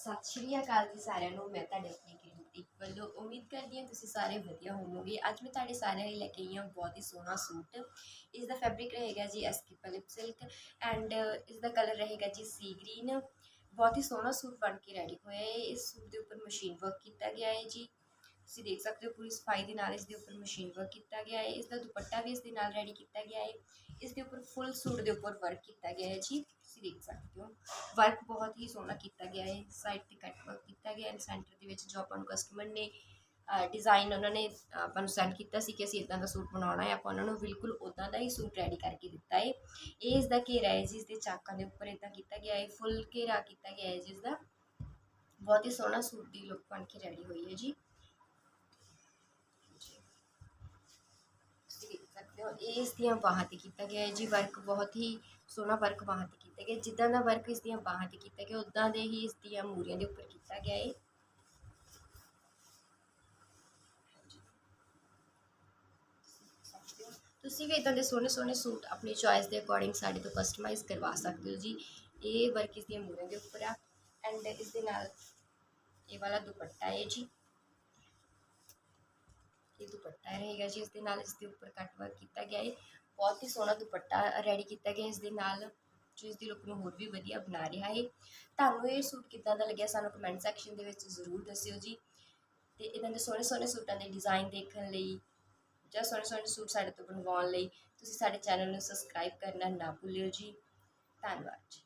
ਸਤਿ ਸ਼੍ਰੀ ਅਕਾਲ ਜੀ ਸਾਰਿਆਂ ਨੂੰ, ਮੈਂ ਤੁਹਾਡੇ ਆਪਣੀ ਕਿਰਨਦੀਪ ਵੱਲੋਂ ਉਮੀਦ ਕਰਦੀ ਹਾਂ ਤੁਸੀਂ ਸਾਰੇ ਵਧੀਆ ਹੋਵੋਗੇ। ਅੱਜ ਮੈਂ ਤੁਹਾਡੇ ਸਾਰਿਆਂ ਲਈ ਲੈ ਕੇ ਆਈ ਹਾਂ ਬਹੁਤ ਹੀ ਸੋਹਣਾ ਸੂਟ। ਇਸ ਦਾ ਫੈਬਰਿਕ ਰਹੇਗਾ ਜੀ ਐਸਕੀ ਪਲਿਪ ਸਿਲਕ ਐਂਡ ਇਸ ਦਾ ਕਲਰ ਰਹੇਗਾ ਜੀ ਸੀ ਗ੍ਰੀਨ ਬਹੁਤ ਹੀ ਸੋਹਣਾ ਸੂਟ ਬਣ ਕੇ ਰੈਡੀ ਹੋਇਆ ਹੈ। ਇਸ ਸੂਟ ਦੇ ਉੱਪਰ ਮਸ਼ੀਨ ਵਰਕ ਕੀਤਾ ਗਿਆ ਹੈ ਜੀ। ਤੁਸੀਂ ਦੇਖ ਸਕਦੇ ਹੋ ਪੂਰੀ ਸਫ਼ਾਈ ਦੇ ਨਾਲ ਇਸ ਦੇ ਉੱਪਰ ਮਸ਼ੀਨ ਵਰਕ ਕੀਤਾ ਗਿਆ ਹੈ। ਇਸ ਦਾ ਦੁਪੱਟਾ ਵੀ ਇਸ ਦੇ ਨਾਲ ਰੈਡੀ ਕੀਤਾ ਗਿਆ ਹੈ। ਇਸ ਦੇ ਉੱਪਰ ਫੁੱਲ ਸੂਟ ਦੇ ਉੱਪਰ ਵਰਕ ਕੀਤਾ ਗਿਆ ਹੈ ਜੀ। ਤੁਸੀਂ ਦੇਖ ਸਕਦੇ ਹੋ ਵਰਕ ਬਹੁਤ ਹੀ ਸੋਹਣਾ ਕੀਤਾ ਗਿਆ ਹੈ। ਸਾਈਡ ਤੇ ਕੱਟ ਵਰਕ ਕੀਤਾ ਗਿਆ ਹੈ ਸੈਂਟਰ ਦੇ ਵਿੱਚ ਜੋ ਆਪਾਂ ਨੂੰ ਕਸਟਮਰ ਨੇ ਡਿਜ਼ਾਈਨ ਉਹਨਾਂ ਨੇ ਆਪਾਂ ਨੂੰ ਸੈਂਡ ਕੀਤਾ ਸੀ ਕਿ ਅਸੀਂ ਇਦਾਂ ਦਾ ਸੂਟ ਬਣਾਉਣਾ ਹੈ। ਆਪਾਂ ਉਹਨਾਂ ਨੂੰ ਬਿਲਕੁਲ ਉਦਾਂ ਦਾ ਹੀ ਸੂਟ ਰੈਡੀ ਕਰਕੇ ਦਿੱਤਾ ਹੈ। ਇਹ ਇਸ ਦਾ ਘੇਰਾ ਹੈ ਜਿਸ ਦੇ ਚਾਕਾਂ ਦੇ ਉੱਪਰ ਇਦਾਂ ਕੀਤਾ ਗਿਆ ਹੈ। ਫੁੱਲ ਘੇਰਾ ਕੀਤਾ ਗਿਆ ਹੈ ਜਿਸ ਦਾ ਬਹੁਤ ਹੀ ਸੋਹਣਾ ਸੂਟ ਦੀ ਲੁੱਕ ਬਣ ਕੇ ਰੈਡੀ ਹੋਈ ਹੈ ਜੀ ਤੁਸੀਂ ਦੇਖ ਸਕਦੇ ਹੋ ਇਹ ਇਸ ਦੀਆਂ ਬਾਹਾਂ ਤੇ ਕੀਤਾ ਗਿਆ ਹੈ। ਜੀ ਵਰਕ ਬਹੁਤ ਹੀ ਸੋਹਣਾ ਵਰਕ ਬਾਹਾਂ ਤੇ ਕੀਤਾ ਗਿਆ। ਜਿੱਦਾਂ ਦਾ ਵਰਕ ਇਸ ਦੀਆਂ ਬਾਹਾਂ ਤੇ ਕੀਤਾ ਗਿਆ ਉਦਾਂ ਦੇ ਹੀ ਇਸ ਦੀਆਂ ਮੂਰੀਆਂ ਦੇ ਉੱਪਰ ਕੀਤਾ ਗਿਆ ਹੈ। ਤੁਸੀਂ ਵੀ ਇਦਾਂ ਦੇ ਸੋਹਣੇ ਸੋਹਣੇ ਸੂਟ ਆਪਣੀ ਚੋਇਸ ਦੇ ਅਕੋਰਡਿੰਗ ਸਾਡੇ ਤੋਂ ਕਸਟਮਾਈਜ਼ ਕਰਵਾ ਸਕਦੇ ਹੋ ਜੀ। ਇਹ ਵਰਕ ਇਸ ਦੀਆਂ ਮੂਰੀਆਂ ਦੇ ਉੱਪਰ ਆ। ਐਂਡ ਇਸ ਦੇ ਨਾਲ ਇਹ ਵਾਲਾ ਦੁਪੱਟਾ ਹੈ ਜੀ। ਇਹ ਦੁਪੱਟਾ ਰਹੇਗਾ ਜੀ ਇਸ ਦੇ ਨਾਲ ਇਸ ਦੇ ਉੱਪਰ ਕੱਟ ਵਰਕ ਕੀਤਾ ਗਿਆ ਹੈ ਬਹੁਤ ਹੀ ਸੋਹਣਾ ਦੁਪੱਟਾ ਰੈਡੀ ਕੀਤਾ ਗਿਆ ਇਸ ਦੇ ਨਾਲ, ਜੋ ਇਸ ਦੀ ਲੁੱਕ ਨੂੰ ਹੋਰ ਵੀ ਵਧੀਆ ਬਣਾ ਰਿਹਾ ਹੈ ਤੁਹਾਨੂੰ ਇਹ ਸੂਟ ਕਿੱਦਾਂ ਦਾ ਲੱਗਿਆ ਸਾਨੂੰ ਕਮੈਂਟ ਸੈਕਸ਼ਨ ਦੇ ਵਿੱਚ ਜ਼ਰੂਰ ਦੱਸਿਓ ਜੀ। ਤੇ ਇਹਨਾਂ ਦੇ ਸੋਹਣੇ ਸੋਹਣੇ ਸੂਟਾਂ ਦੇ ਡਿਜ਼ਾਈਨ ਦੇਖਣ ਲਈ ਜਾਂ ਸੋਹਣੇ ਸੋਹਣੇ ਸੂਟ ਸਾਡੇ ਤੋਂ ਬਣਵਾਉਣ ਲਈ, ਤੁਸੀਂ ਸਾਡੇ ਚੈਨਲ ਨੂੰ ਸਬਸਕ੍ਰਾਈਬ ਕਰਨਾ ਨਾ ਭੁੱਲਿਓ ਜੀ। ਧੰਨਵਾਦ ਜੀ।